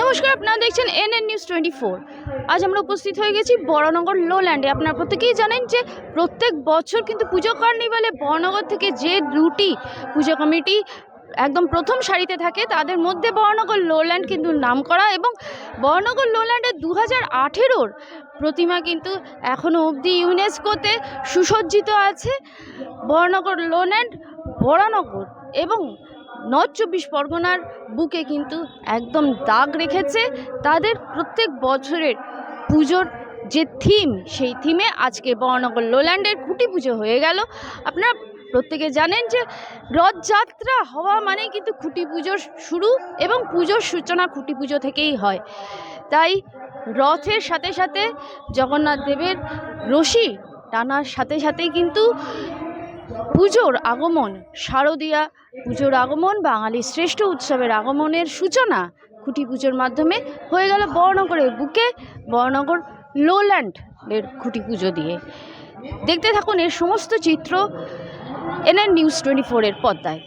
নমস্কার, আপনারা দেখছেন N N news twenty four. আজ আমরা উপস্থিত হয়ে গেছি বড়নগর লোল্যান্ডে। আপনারা প্রত্যেকেই জানেন যে প্রত্যেক বছর কিন্তু পুজো কার্নিভালে বড়নগর থেকে যে দুটি পুজো কমিটি একদম প্রথম সারিতে থাকে, তাদের মধ্যে বড়নগর লোল্যান্ড কিন্তু নাম করা এবং বড়নগর লোল্যান্ডের দু হাজার আঠেরোর প্রতিমা কিন্তু এখনও অবধি ইউনেস্কোতে সুসজ্জিত আছে। বড়নগর লোল্যান্ড, বড়নগর এবং নর্থ চব্বিশ পরগনার বুকে কিন্তু একদম দাগ রেখেছে। তাদের প্রত্যেক বছরের পুজোর যে থিম সেই থিমে আজকে বর্ণনগর লোল্যান্ডের খুঁটি পুজো হয়ে গেল। আপনারা প্রত্যেকে জানেন যে রথযাত্রা হওয়া মানে কিন্তু খুঁটি পুজোর শুরু এবং পুজোর সূচনা খুঁটি পুজো থেকেই হয়। তাই রথের সাথে সাথে জগন্নাথ দেবের রশি টানার সাথে সাথেই কিন্তু পুজোর আগমন। শারদীয়া পুজোর আগমন বাঙালির শ্রেষ্ঠ উৎসবের আগমনের সূচনা খুঁটি পুজোর মাধ্যমে হয়ে গেল বড়নগরের বুকে, বড়নগর লোল্যান্ডের খুঁটি পুজো দিয়ে। দেখতে থাকুন এর সমস্ত চিত্র এনএন নিউজ টোয়েন্টি ফোরের পর্দায়।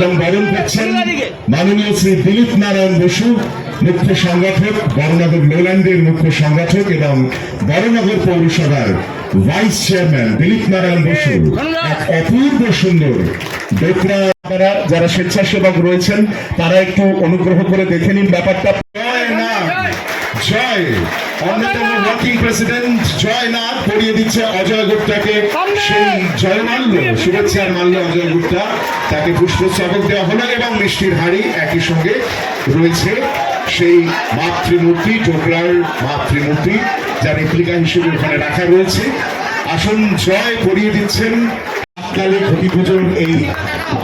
এবং বরণ করছেন মাননীয় শ্রী দিলীপ নারায়ণ বসু মুখ্য সংগঠক বড়নগর লোল্যান্ডের মুখ্য সংগঠক এবং বড়নগর পৌরসভার ভাইস চেয়ারম্যান দিলীপ নারায়ণ বসু। এক অপূর্ব সুন্দর ডোকরা আপনারা যারা স্বেচ্ছাসেবক রয়েছেন তারা একটু অনুগ্রহ করে দেখে নিন ব্যাপারটা। জয় না জয়। অন্যতম ওয়ার্কিং প্রেসিডেন্ট জয় নাথ পড়িয়ে দিচ্ছে অজয় গুপ্তাকে। সেই জয় জয়মাল্য শুভেচ্ছার মাল্য অজয় গুপ্তা তাকে পুষ্পস্তবক দেওয়া হলো এবং মিষ্টির হাড়ি একই সঙ্গে রয়েছে সেই মাতৃমূর্তি টোকরার মাতৃমূর্তি যা রেপ্লিকা হিসেবে ওখানে রাখা রয়েছে। আসুন জয় পড়িয়ে দিচ্ছেন। কালে ঘটি পুজোর এই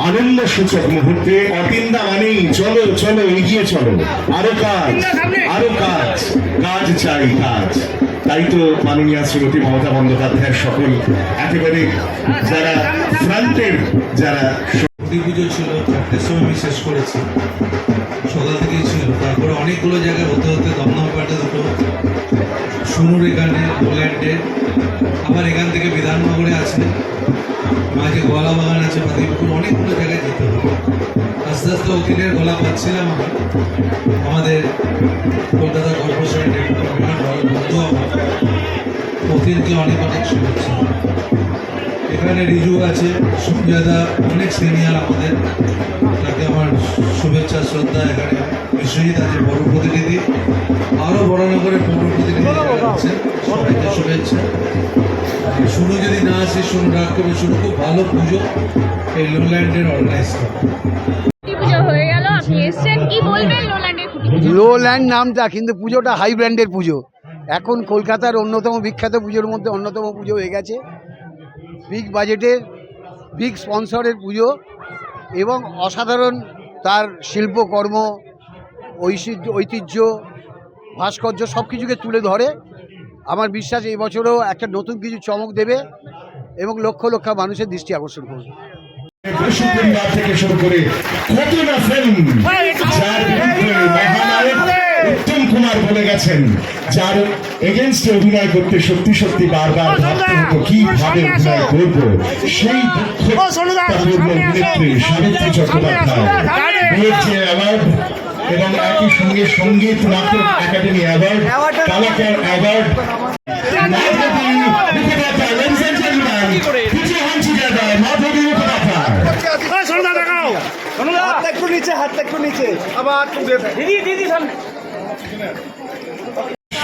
আনন্দ সূচক মুহূর্তে অটিন্দা মানেই চলো চলো, এগিয়ে চলো। আরও কাজ আরও কাজ কাজ চাই, কাজ। তাই তো মাননীয় শ্রীমতী মমতা বন্দ্যোপাধ্যায়ের সকল একেবারে যারা ফ্রন্টের যারা খুঁটি পুজো ছিল, চারটের সময় আমি শেষ করেছি। সকাল থেকেই ছিল। তারপরে অনেকগুলো জায়গায় হতে হতে দমদম পাটে দুটো সুনুর এখানে পোল্যান্ডে আবার এখান থেকে বিধাননগরে আছে। মাঝে গলা বাগান আছে বা দেবপুর অনেকগুলো জায়গায় যেতে হবে আস্তে আস্তে অতীনের গলা পাচ্ছিলাম আমি আমাদের কলকাতা কর্পোরেশনের ডেপুটি বন্ধু আমার। অতীনকে অনেক অনেক শুভেচ্ছা। এখানে রিজু আছে সুজাদা অনেক সিনিয়র আমাদের। তাকে আমার শুভেচ্ছা শ্রদ্ধা এখানে। বিশ্বজিৎ আছে বড় প্রতিনিধি। আরও বড় নগরের পৌর প্রতিনিধি আছে সবাইকে শুভেচ্ছা। শুরু যদি না আসে শুরু রাগ করবে শুরু খুব ভালো পুজো এই লোল্যান্ডের অর্গানাইজ করা। খুঁটি পুজো হয়ে গেল? আপনি এসছেন? কি বলবেন লোল্যান্ডের খুঁটি পুজো লো ল্যান্ড নামটা কিন্তু পুজোটা হাই ব্র্যান্ডের পুজো। এখন কলকাতার অন্যতম বিখ্যাত পুজোর মধ্যে অন্যতম পুজো হয়ে গেছে। বিগ বাজেটের বিগ স্পন্সরের পুজো এবং অসাধারণ তার শিল্পকর্ম ঐতিহ্য ঐতিহ্য ভাস্কর্য সব কিছুকে তুলে ধরে। আমার বিশ্বাস এই বছরও একটা নতুন কিছু চমক দেবে এবং লক্ষ লক্ষ মানুষের দৃষ্টি আকর্ষণ করবে। থেকে শুরু করে কত না ফিল্ম উত্তম কুমার বলে গেছেন যার এগেনস্টে অভিনয় করতে সত্যি সত্যি বারবার ভাবতে হতো কীভাবে অভিনয় করব? সেই অভিনেত্রী সাবিত্রী চট্টোপাধ্যায়। অ্যাওয়ার্ড এবং একই সঙ্গে Sangeet Natak Akademi award Kalakar award Madhabi Mukhopadhyay ladies and gentlemen, put your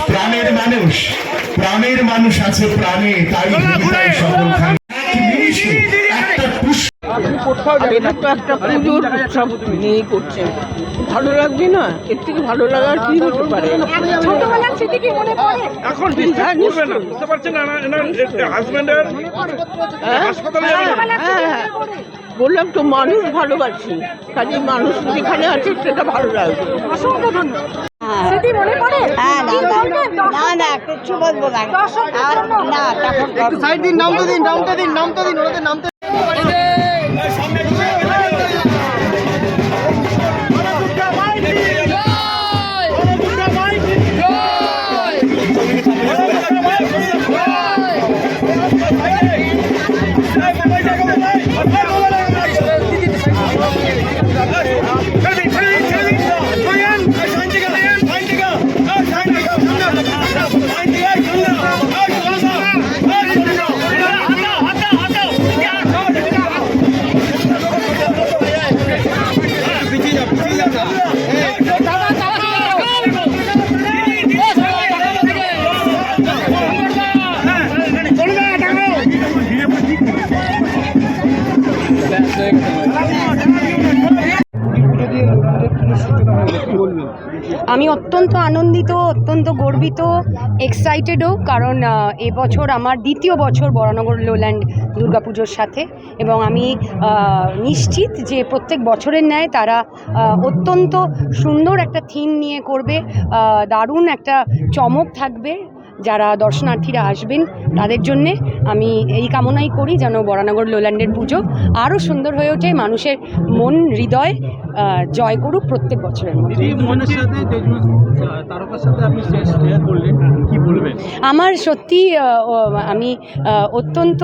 প্রাণের মানুষ প্রাণের মানুষ আছে প্রাণে তাই সকল একটা পুষ্প এটা তো একটা পুজোর উৎসব নিয়েই করছেন ভালো লাগবে না? এর থেকে ভালো লাগার কি হতে পারে? মনে এখন হ্যাঁ, বুঝতে পারছেন না হাজবেন্ডের? হাসপাতালে যাবেন না? হ্যাঁ, হ্যাঁ। বললাম তো মানুষ ভালোবাসি। কাজে মানুষ যেখানে আছে সেটা ভালো লাগবে। অসংখ্য ধন্যবাদ। মনে পড়ে? হ্যাঁ না না। না বলব না। তখন নামতে দিন নামতে দিন নামতে দিন ওদের নামতে অত্যন্ত আনন্দিত, অত্যন্ত গর্বিত এক্সাইটেডও কারণ এবছর আমার দ্বিতীয় বছর বরানগর লোল্যান্ড দুর্গাপুজোর সাথে এবং আমি নিশ্চিত যে প্রত্যেক বছরের ন্যায় তারা অত্যন্ত সুন্দর একটা থিম নিয়ে করবে দারুণ একটা চমক থাকবে, যারা দর্শনার্থীরা আসবেন তাদের জন্যে আমি এই কামনাই করি যেন বরানগর লোল্যান্ডের পুজো আরও সুন্দর হয়ে ওঠে, মানুষের মন, হৃদয় জয় করুক প্রত্যেক বছরের আমার সত্যি আমি অত্যন্ত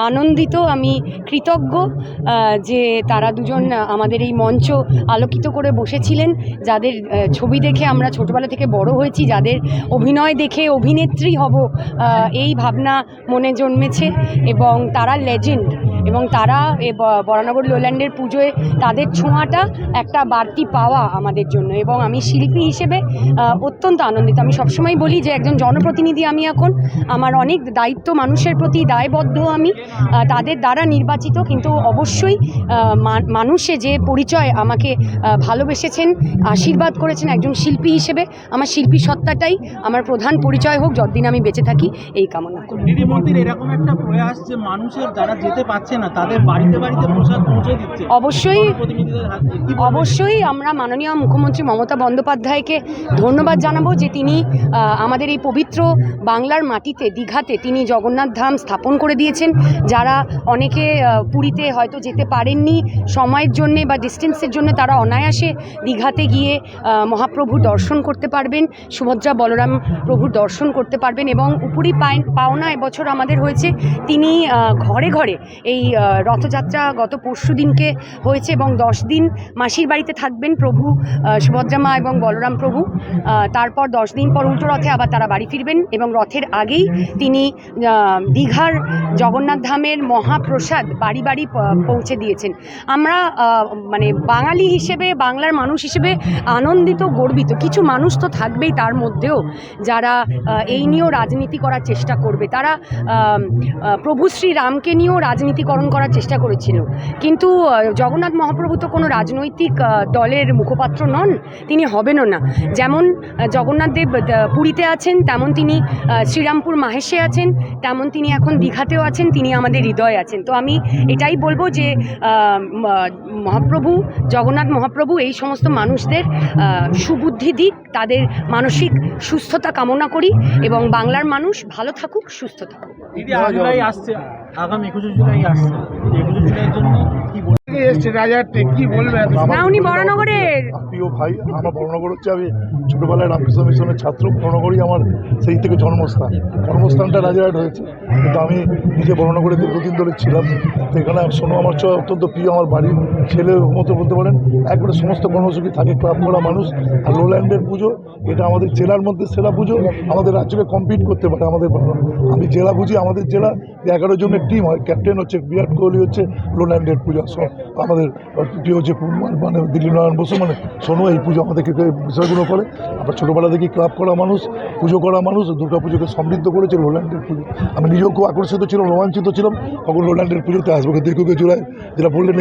আনন্দিত আমি কৃতজ্ঞ যে তারা দুজন আমাদের এই মঞ্চ আলোকিত করে বসেছিলেন যাদের ছবি দেখে আমরা ছোটবেলা থেকে বড় হয়েছি যাদের অভিনয় দেখে অভিনেত্রী হব এই ভাবনা মনে জন্মেছে এবং তারা লেজেন্ড এবং তারা এ বরানগর লোল্যান্ডের পুজোয় তাদের ছোঁয়াটা একটা বাড়তি পাওয়া আমাদের জন্য এবং আমি শিল্পী হিসেবে অত্যন্ত আনন্দিত। আমি সবসময় বলি যে একজন জনপ্রতিনিধি আমি এখন, আমার অনেক দায়িত্ব মানুষের প্রতি দায়বদ্ধ আমি তাদের দ্বারা নির্বাচিত। কিন্তু অবশ্যই মানুষে যে পরিচয় আমাকে ভালোবেসেছেন, আশীর্বাদ করেছেন একজন শিল্পী হিসেবে, আমার শিল্পী সত্তাটাই আমার প্রধান পরিচয় হোক, যতদিন আমি বেঁচে থাকি, এই কামনা করি। এরকম একটা প্রয়াস যে মানুষের যারা যেতে পারছে না তাদের বাড়িতে বাড়িতে প্রসাদ পৌঁছে দিচ্ছে। অবশ্যই? অবশ্যই আমরা মাননীয় মুখ্যমন্ত্রী মমতা বন্দ্যোপাধ্যায়কে ধন্যবাদ জানাব যে তিনি আমাদের এই পবিত্র বাংলার মাটিতে দীঘাতে তিনি জগন্নাথ ধাম স্থাপন করে দিয়েছেন। যারা অনেকে পুরীতে হয়তো যেতে পারেননি সময়ের জন্যে বা ডিস্টেন্সের জন্য তারা অনায়াসে দীঘাতে গিয়ে আহ, মহাপ্রভুর দর্শন করতে পারবেন সুভদ্রা বলরাম প্রভুর দর্শন করতে পারবেন এবং উপরি পায়- পাওনা এবছর আমাদের হয়েছে। তিনি ঘরে ঘরে এই আহ, রথযাত্রা গত পরশু দিনকে হয়েছে এবং দশ দিন মাসির বাড়িতে থাকবেন প্রভু সুভদ্রা মা এবং বলরাম প্রভু। তারপর দশ দিন পর উল্টো রথে আবার তারা বাড়ি ফিরবেন এবং রথের আগেই তিনি দীঘার জগন্নাথ ধামের মহাপ্রসাদ বাড়ি বাড়ি পৌঁছে দিয়েছেন। আমরা মানে বাঙালি হিসেবে বাংলার মানুষ হিসেবে আনন্দিত গর্বিত। কিছু মানুষ তো থাকবেই তার মধ্যেও যারা এই নিয়েও রাজনীতি করার চেষ্টা করবে। তারা প্রভু শ্রী রামকে নিয়েও রাজনীতিকরণ করার চেষ্টা করেছিল। কিন্তু জগন্নাথ মহাপ্রভু তো কোনো রাজনৈতিক দলের মুখপাত্র নন, তিনি হবেনও না। যেমন জগন্নাথ দেব পুরীতে আছেন, তেমন তিনি শ্রীরামপুর মাহেশে আছেন, তেমন তিনি এখন দীঘাতেও আছেন, তিনি আমাদের হৃদয়ে আছেন। তো আমি এটাই বলব যে মহাপ্রভু, জগন্নাথ মহাপ্রভু এই সমস্ত মানুষদের সুবুদ্ধি দিক, তাদের মানসিক সুস্থতা কামনা করি এবং বাংলার মানুষ ভালো থাকুক, সুস্থ থাকুক। আসছে। আগামী একুশে জুলাই আসছে। একুশে জুলাইয়ের জন্য কি বলবেন? না উনি বরানগরের প্রিয় ভাই, আমার বর্ণনগর হচ্ছে, আমি ছোটোবেলায় রামকৃষ্ণ মিশনের ছাত্র বর্ণনগরই আমার সেই থেকে জন্মস্থান। কর্মস্থানটা রাজারহাট হয়েছে, কিন্তু আমি নিজে বর্ণনগরে দীর্ঘদিন ধরে ছিলাম। তো এখানে শোনো আমার চ অত্যন্ত প্রিয়, আমার বাড়ির ছেলে মতো বলতে পারেন। একবারে সমস্ত কর্মসূচি থাকে, ক্লাব করা মানুষ। আর লোল্যান্ডের পুজো, এটা আমাদের জেলার মধ্যে সেরা পুজো, আমাদের রাজ্যকে কম্পিট করতে পারে আমাদের আমি জেলা বুঝি, আমাদের জেলা এগারো জনের টিম হয় ক্যাপ্টেন হচ্ছে বিরাট কোহলি হচ্ছে লোল্যান্ডের পুজো আমাদের, প্রিয় যে মানে দিলীপ নারায়ণ বসু মানে শোনো এই পুজো আমাদেরকে বিষয়গুলো করে। আমরা ছোটোবেলা থেকে ক্লাব করা মানুষ পুজো করা মানুষ দুর্গা পুজোকে সমৃদ্ধ করেছে লোল্যান্ডের পুজো। আমি নিজেও খুব আকর্ষিত ছিলাম রোমাঞ্চিত ছিলাম। কখন লোল্যান্ডের পুজোতে আসব দীর্ঘকে জুলাই যেটা বললেন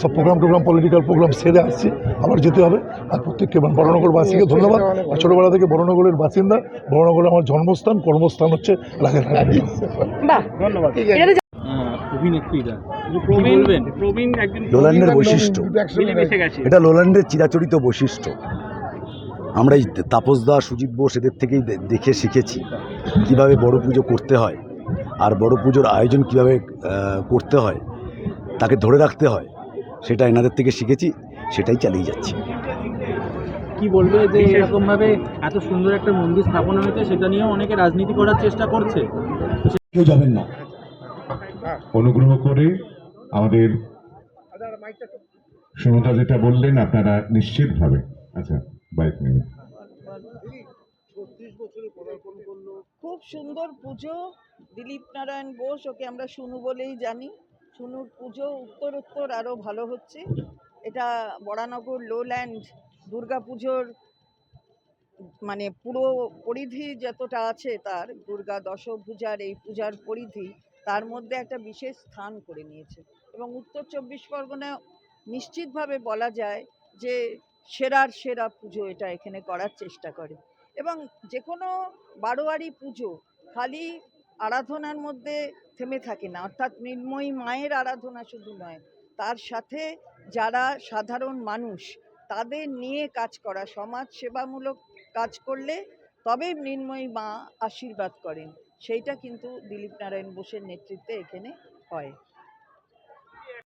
সব প্রোগ্রাম টোগ্রাম পলিটিক্যাল প্রোগ্রাম সেরে আসছি আবার যেতে হবে। আর প্রত্যেককে মানে বড়নগরবাসীকে ধন্যবাদ। আর ছোটোবেলা থেকে বড়নগরের বাসিন্দা বড়নগরে আমার জন্মস্থান কর্মস্থান হচ্ছে রাজারহাট। ধন্যবাদ। অভিনেত্রীরা। বলবেন? প্রবীণ একজন লোল্যান্ডের বৈশিষ্ট্য। এটা লোল্যান্ডের চিরাচরিত বৈশিষ্ট্য। আমরা এই তাপস দা সুজিত বোস এদের থেকেই দেখে শিখেছি কীভাবে বড় পুজো করতে হয় আর বড় পুজোর আয়োজন কীভাবে করতে হয় তাকে ধরে রাখতে হয় সেটা এনাদের থেকে শিখেছি সেটাই চালিয়ে যাচ্ছি। কি বলবে যে এরকম ভাবে এত সুন্দর একটা মন্দির স্থাপন হয়েছে সেটা নিয়েও অনেকে রাজনীতি করার চেষ্টা করছে? কেউ যাবেন না। অনুগ্রহ করে আমাদের সুমতা যেটা বললেন, আপনারা নিশ্চিতভাবে আচ্ছা বাইক নেবেন খুব সুন্দর পুজো, দিলীপ নারায়ণ বোস, ওকে আমরা শুনু বলেই জানি। শুনুর পুজো উত্তর উত্তর আরও ভালো হচ্ছে। এটা বরানগর লোল্যান্ড দুর্গা পুজোর মানে পুরো পরিধি যতটা আছে তার, দুর্গা দশভূজার এই পূজার পরিধি তার মধ্যে একটা বিশেষ স্থান করে নিয়েছে। এবং উত্তর চব্বিশ পরগনা নিশ্চিতভাবে বলা যায় যে সেরার সেরা পুজো এটা এখানে করার চেষ্টা করে। এবং যে কোনো বারোয়ারি পুজো খালি আরাধনার মধ্যে থেমে থাকে না, অর্থাৎ মৃন্ময়ী মায়ের আরাধনা শুধু নয়, তার সাথে যারা সাধারণ মানুষ তাদের নিয়ে কাজ করা সমাজ সেবামূলক কাজ করলে তবে মৃন্ময়ী মা আশীর্বাদ করেন। সেইটা কিন্তু দিলীপ নারায়ণ বোসের নেতৃত্বে এখানে হয়।